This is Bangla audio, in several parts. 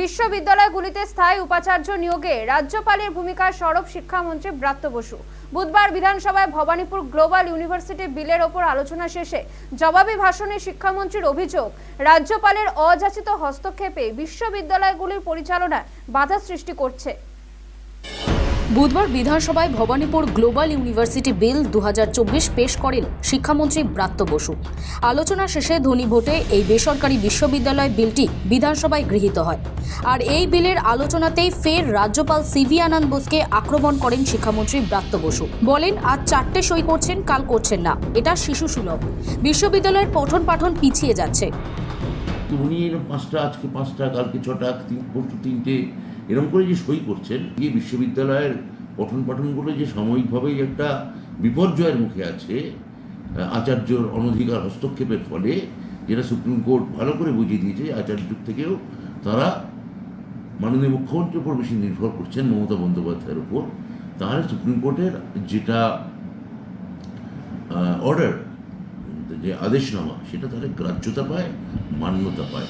বিশ্ববিদ্যালয়গুলিতে স্থায়ী উপাচার্য নিয়োগে রাজ্যপালের ভূমিকায় সরব শিক্ষামন্ত্রী ব্রাত্য বসু। বুধবার বিধানসভায় ভবানীপুর গ্লোবাল ইউনিভার্সিটি বিলের ওপর আলোচনা শেষে জবাবে ভাষণে শিক্ষামন্ত্রীর অভিযোগ, রাজ্যপালের অযাচিত হস্তক্ষেপে বিশ্ববিদ্যালয়গুলির পরিচালনায় বাধা সৃষ্টি করছে। বুধবার বিধানসভায় ভবানীপুর গ্লোবাল ইউনিভার্সিটি বিল দুহাজার চব্বিশ পেশ করেন শিক্ষামন্ত্রী ব্রাত্য বসু। আলোচনা শেষে ধনী ভোটে এই বেসরকারি বিশ্ববিদ্যালয় বিলটি বিধানসভায় গৃহীত হয়। আর এই বিলের আলোচনাতেই ফের রাজ্যপাল সিভি আনন্দ বোসকে আক্রমণ করেন শিক্ষামন্ত্রী ব্রাত্য বসু। বলেন, আজ চারটে সই করছেন, কাল করছেন না। এটা শিশু সুলভ। বিশ্ববিদ্যালয়ের পঠন পাঠন পিছিয়ে যাচ্ছে। উনি পাঁচটা, আজকে পাঁচটা, কালকে ছটা, তিন তিনটে। এরকম করে যে সই করছেন, গিয়ে বিশ্ববিদ্যালয়ের পঠন পাঠনগুলো যে সাময়িকভাবেই একটা বিপর্যয়ের মুখে আছে আচার্যর অনধিকার হস্তক্ষেপের ফলে, যেটা সুপ্রিম কোর্ট ভালো করে বুঝিয়ে দিয়েছে আচার্যর থেকেও তারা মাননীয় মুখ্যমন্ত্রীর উপর বেশি নির্ভর করছেন মমতা বন্দ্যোপাধ্যায়ের উপর, তাহলে সুপ্রিম কোর্টের যেটা অর্ডার যে আদেশনামা, সেটা তাহলে গ্রাহ্যতা পায়, মান্যতা পায়।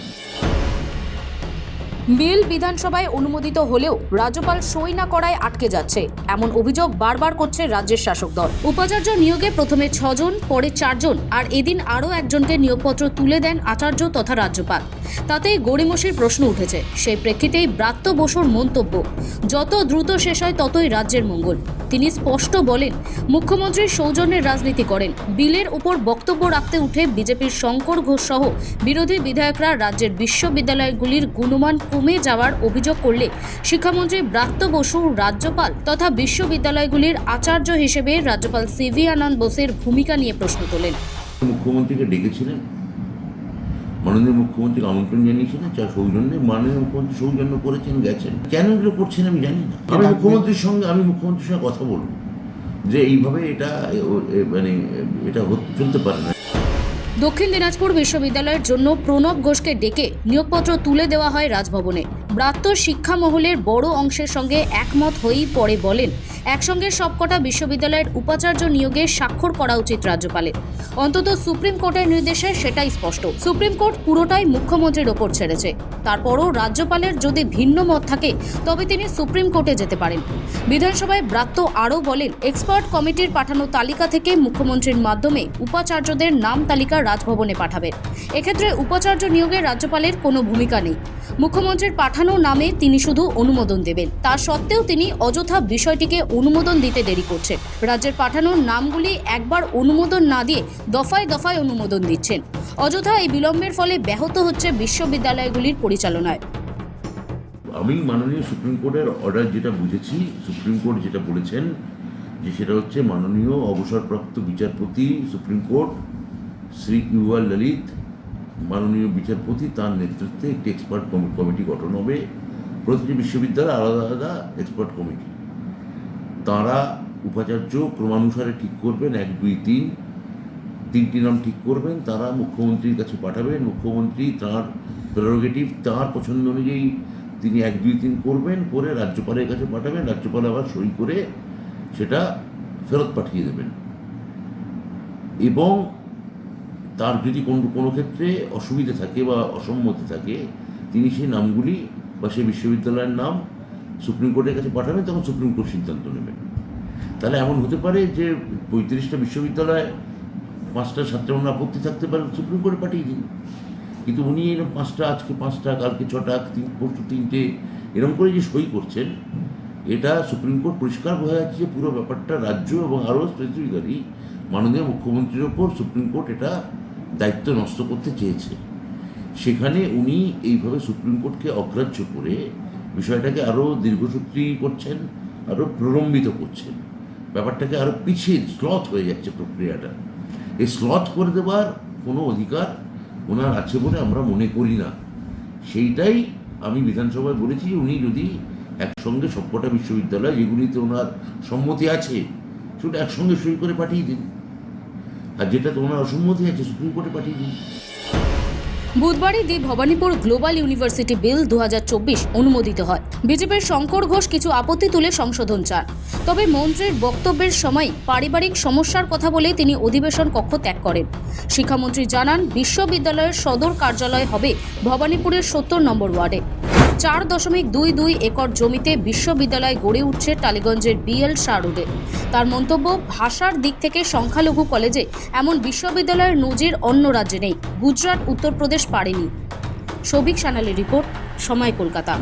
বিল বিধানসভায় অনুমোদিত হলেও রাজ্যপাল সই না করায় আটকে যাচ্ছে। এমন অভিযোগ বারবার করছে রাজ্যের শাসক দল। উপাচার্য নিয়োগে প্রথমে ছজন, পরে চারজন, আর এদিন আরও একজনকে নিয়োগপত্র তুলে দেন আচার্য তথা রাজ্যপাল। তাতেই গড়িমসির প্রশ্ন উঠেছে। সেই প্রেক্ষিতেই ব্রাত্য বসুর মন্তব্য, যত দ্রুত শেষ হয় ততই রাজ্যের মঙ্গল। তিনি স্পষ্ট বলেন, মুখ্যমন্ত্রী সৌজন্যের রাজনীতি করেন। বিলের উপর বক্তব্য রাখতে উঠে বিজেপির শঙ্কর ঘোষ সহ বিরোধী বিধায়করা রাজ্যের বিশ্ববিদ্যালয়গুলির গুণমান কমে যাওয়ার অভিযোগ করলে শিক্ষামন্ত্রী ব্রাত্য বসু রাজ্যপাল তথা বিশ্ববিদ্যালয়গুলির আচার্য হিসেবে রাজ্যপাল সিভি আনন্দ বোসের ভূমিকা নিয়ে প্রশ্ন তোলেন। মুখ্যমন্ত্রীকে ডেকেছিলেন? মাননীয় মুখ্যমন্ত্রীকে আমন্ত্রণ জানিয়েছিলেন যা সৌজন্যে মাননীয় মুখ্যমন্ত্রী সৌজন্য করেছেন গেছেন। কেন এগুলো করছেন আমি জানি না। আমি মুখ্যমন্ত্রীর সঙ্গে আমি মুখ্যমন্ত্রীর সঙ্গে কথা বলব যে এইভাবে এটা মানে এটা হতে- চলতে পারে না। দক্ষিণ দিনাজপুর বিশ্ববিদ্যালয়ের জন্য প্রণব ঘোষকে ডেকে নিয়োগপত্র তুলে দেওয়া হয় রাজভবনে। ব্রাত্য শিক্ষা মহলের বড় অংশের সঙ্গে একমত হয়েই পরে বলেন, একসঙ্গে সবকটা বিশ্ববিদ্যালয়ের উপাচার্য নিয়োগে স্বাক্ষর করা উচিত রাজ্যপালের। অন্তত সুপ্রিম কোর্টের নির্দেশে সেটাই স্পষ্ট। সুপ্রিম কোর্ট পুরোটাই মুখ্যমন্ত্রীর ওপর ছেড়েছে। তারপরও রাজ্যপালের যদি ভিন্ন মত থাকে, তবে তিনি সুপ্রিম কোর্টে যেতে পারেন। বিধানসভায় ব্রাত্য আরও বলেন, এক্সপার্ট কমিটির পাঠানো তালিকা থেকে মুখ্যমন্ত্রীর মাধ্যমে উপাচার্যদের নাম তালিকা রাজভবনে পাঠাবেন। এক্ষেত্রে উপাচার্য নিয়োগে রাজ্যপালের কোনো ভূমিকা নেই। মুখ্যমন্ত্রীর পাঠানো নামে তিনি শুধু অনুমোদন দেবেন। তা সত্ত্বেও তিনি অযথা বিষয়টিকে অনুমোদন দিতে দেরি করছেন। রাজ্যের পাঠানো নামগুলি একবার অনুমোদন না দিয়ে দফায় দফায় অনুমোদন দিচ্ছেন। অযথা এই বিলম্বের ফলে ব্যাহত হচ্ছে বিশ্ববিদ্যালয়গুলির পরিচালনায়। আমি মাননীয় সুপ্রিম কোর্টের অর্ডার যেটা বুঝেছি, সুপ্রিম কোর্ট যেটা বলেছেন, যে সেটা হচ্ছে মাননীয় অবসরপ্রাপ্ত বিচারপতি, supreme court, Shri U R মাননীয় বিচারপতি তার নেতৃত্বে একটি এক্সপার্ট কমিটি গঠন হবে। প্রতিটি বিশ্ববিদ্যালয়ে আলাদা আলাদা এক্সপার্ট কমিটি তারা উপাচার্য ক্রমানুসারে ঠিক করবেন, এক, দুই, তিন। তিনটি নাম ঠিক করবেন, তারা মুখ্যমন্ত্রীর কাছে পাঠাবেন। মুখ্যমন্ত্রী তার প্রেরোগেটিভ তার পছন্দ অনুযায়ী তিনি এক, দুই, তিন করবেন, করে রাজ্যপালের কাছে পাঠাবেন। রাজ্যপাল আবার সই করে সেটা ফেরত পাঠিয়ে দেবেন। এবং তার যদি কোনো কোনো ক্ষেত্রে অসুবিধা থাকে বা অসম্মতি থাকে, তিনি সেই নামগুলি বা সেই বিশ্ববিদ্যালয়ের নাম সুপ্রিম কোর্টের কাছে পাঠাবেন, তখন সুপ্রিম কোর্ট সিদ্ধান্ত নেবেন। তাহলে এমন হতে পারে যে পঁয়ত্রিশটা বিশ্ববিদ্যালয় পাঁচটা সাতটা ওনার আপত্তি থাকতে পারে, সুপ্রিম কোর্টে পাঠিয়ে দিন। কিন্তু উনি এরকম পাঁচটা, আজকে পাঁচটা, কালকে ছটা, তিন, পরশু তিনটে, এরকম করে যে সই করছেন, এটা সুপ্রিম কোর্ট পরিষ্কার বোঝা যাচ্ছে যে পুরো ব্যাপারটা রাজ্য এবং আরও স্পেসিফিক্যালি মাননীয় মুখ্যমন্ত্রীর ওপর সুপ্রিম কোর্ট এটা দায়িত্ব নষ্ট করতে চেয়েছে। সেখানে উনি এইভাবে সুপ্রিম কোর্টকে অগ্রাহ্য করে বিষয়টাকে আরও দীর্ঘসূত্রী করছেন আরও প্রলম্বিত করছেন। ব্যাপারটাকে আরও পিছিয়ে স্লথ হয়ে যাচ্ছে প্রক্রিয়াটা। এই স্লথ করে দেওয়ার কোনো অধিকার ওনার আছে বলে আমরা মনে করি না। সেইটাই আমি বিধানসভায় বলেছি, উনি যদি একসঙ্গে সবকটা বিশ্ববিদ্যালয় যেগুলিতে ওনার সম্মতি আছে সেটা একসঙ্গে সই করে পাঠিয়ে দিন। আর যেটাতে ওনার অসম্মতি আছে, সুপ্রিম কোর্টে পাঠিয়ে দিন। বুধবারই the Bhawanipur global university bill দু হাজার চব্বিশ অনুমোদিত হয়। বিজেপির শঙ্কর ঘোষ কিছু আপত্তি তুলে সংশোধন চান। তবে মন্ত্রীর বক্তব্যের সময় পারিবারিক সমস্যার কথা বলে তিনি অধিবেশন কক্ষ ত্যাগ করেন। শিক্ষামন্ত্রী জানান, বিশ্ববিদ্যালয়ের সদর কার্যালয় হবে ভবানীপুরের সত্তর নম্বর ওয়ার্ডে। চার দশমিক দুই দুই একর জমিতে বিশ্ববিদ্যালয় গড়ে উঠছে টালিগঞ্জের বিএল শাহরুদে। তার মন্তব্য, ভাষার দিক থেকে সংখ্যালঘু কলেজে এমন বিশ্ববিদ্যালয়ের নজির অন্য রাজ্যে নেই। গুজরাট, উত্তরপ্রদেশ পারেনি। সৌভিক সানালের রিপোর্ট, সময় কলকাতা।